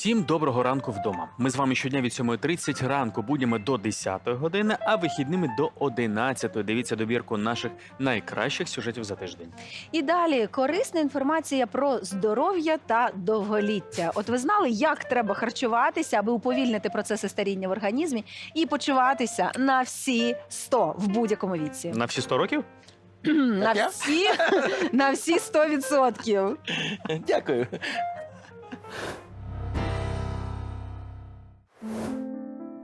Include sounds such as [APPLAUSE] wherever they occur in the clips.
Всім доброго ранку вдома. Ми з вами щодня від 7.30 ранку будемо до 10 години, а вихідними до 11. Дивіться добірку наших найкращих сюжетів за тиждень. І далі корисна інформація про здоров'я та довголіття. От ви знали, як треба харчуватися, аби уповільнити процеси старіння в організмі і почуватися на всі 100 в будь-якому віці. На всі 100 років? [LAUGHS] на всі на всі 100%. Дякую.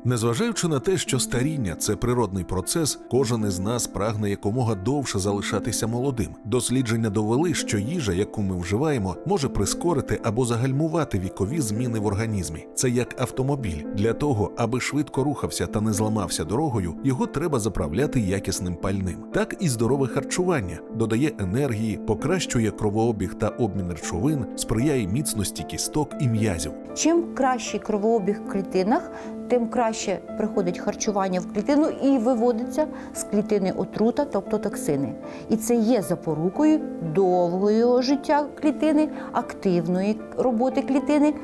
Незважаючи на те, що старіння це природний процес, кожен із нас прагне якомога довше залишатися молодим. Дослідження довели, що їжа, яку ми вживаємо, може прискорити або загальмувати вікові зміни в організмі. Це як автомобіль. Для того, аби швидко рухався та не зламався дорогою, його треба заправляти якісним пальним. Так і здорове харчування додає енергії, покращує кровообіг та обмін речовин, сприяє міцності кісток і м'язів. Чим кращий кровообіг в клітинах, тим краще приходить харчування в клітину і виводиться з клітини отрута, тобто токсини. І це є запорукою довгого життя клітини, активної роботи клітини,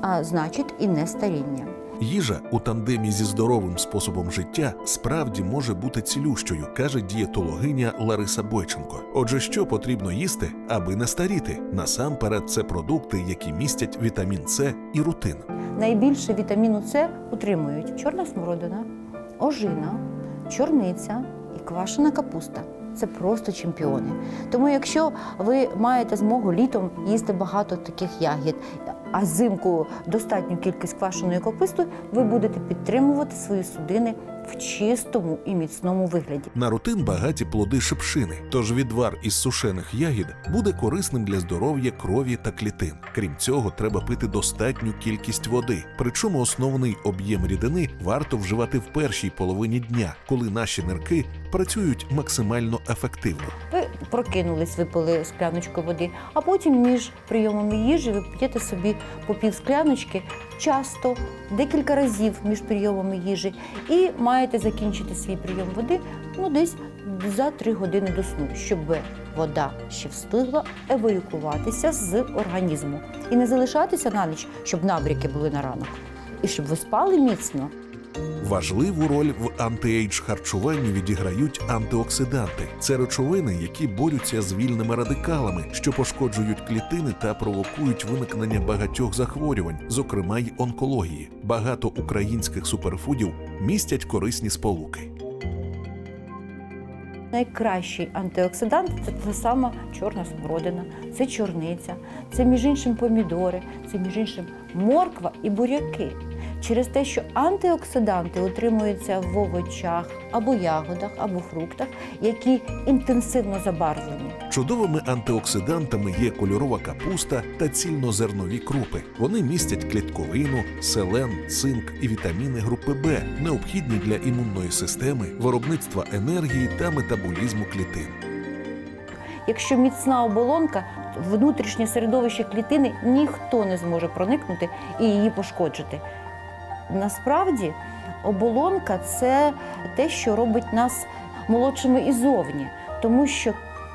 а значить і не старіння. Їжа у тандемі зі здоровим способом життя справді може бути цілющою, каже дієтологиня Лариса Бойченко. Отже, що потрібно їсти, аби не старіти? Насамперед, це продукти, які містять вітамін С і рутин. Найбільше вітаміну С утримують чорна смородина, ожина, чорниця і квашена капуста. Це просто чемпіони. Тому, якщо ви маєте змогу літом їсти багато таких ягід, а зимку достатню кількість квашеної капусти, ви будете підтримувати свої судини в чистому і міцному вигляді. На рутин багаті плоди шипшини, тож відвар із сушених ягід буде корисним для здоров'я крові та клітин. Крім цього, треба пити достатню кількість води. Причому основний об'єм рідини варто вживати в першій половині дня, коли наші нирки працюють максимально ефективно. Ви прокинулись, випили скляночку води, а потім між прийомами їжі ви п'єте собі по пів скляночки часто, декілька разів між прийомами їжі, і маєте закінчити свій прийом води ну, десь за три години до сну, щоб вода ще встигла евакуюватися з організму і не залишатися на ніч, щоб набряки були на ранок, і щоб ви спали міцно. Важливу роль в антиейдж харчуванні відіграють антиоксиданти. Це речовини, які борються з вільними радикалами, що пошкоджують клітини та провокують виникнення багатьох захворювань, зокрема й онкології. Багато українських суперфудів містять корисні сполуки. Найкращий антиоксидант це та сама чорна смородина, це чорниця, це між іншим помідори, це між іншим морква і буряки. Через те, що антиоксиданти утримуються в овочах або ягодах, або фруктах, які інтенсивно забарвлені. Чудовими антиоксидантами є кольорова капуста та цільнозернові крупи. Вони містять клітковину, селен, цинк і вітаміни групи Б, необхідні для імунної системи, виробництва енергії та метаболізму клітин. Якщо міцна оболонка, внутрішнє середовище клітини ніхто не зможе проникнути і її пошкоджити. Насправді, оболонка це те, що робить нас молодшими іззовні, тому що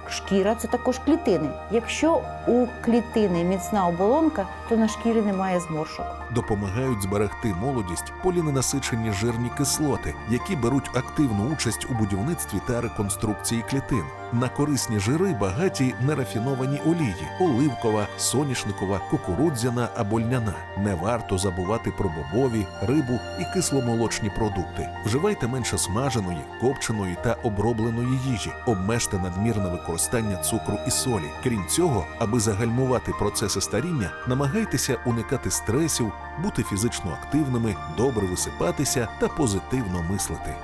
шкіра це також клітини. Якщо у клітини міцна оболонка, то на шкірі немає зморшок. Допомагають зберегти молодість поліненасичені жирні кислоти, які беруть активну участь у будівництві та реконструкції клітин. На корисні жири багаті нерафіновані олії оливкова, соняшникова, кукурудзяна або льняна. Не варто забувати про бобові, рибу і кисломолочні продукти. Вживайте менше смаженої, копченої та обробленої їжі. Обмежте надмірне використання цукру і солі. Крім цього, аби загальмувати процеси старіння, намагайтеся уникати стресів, бути фізично активними, добре висипатися та позитивно мислити.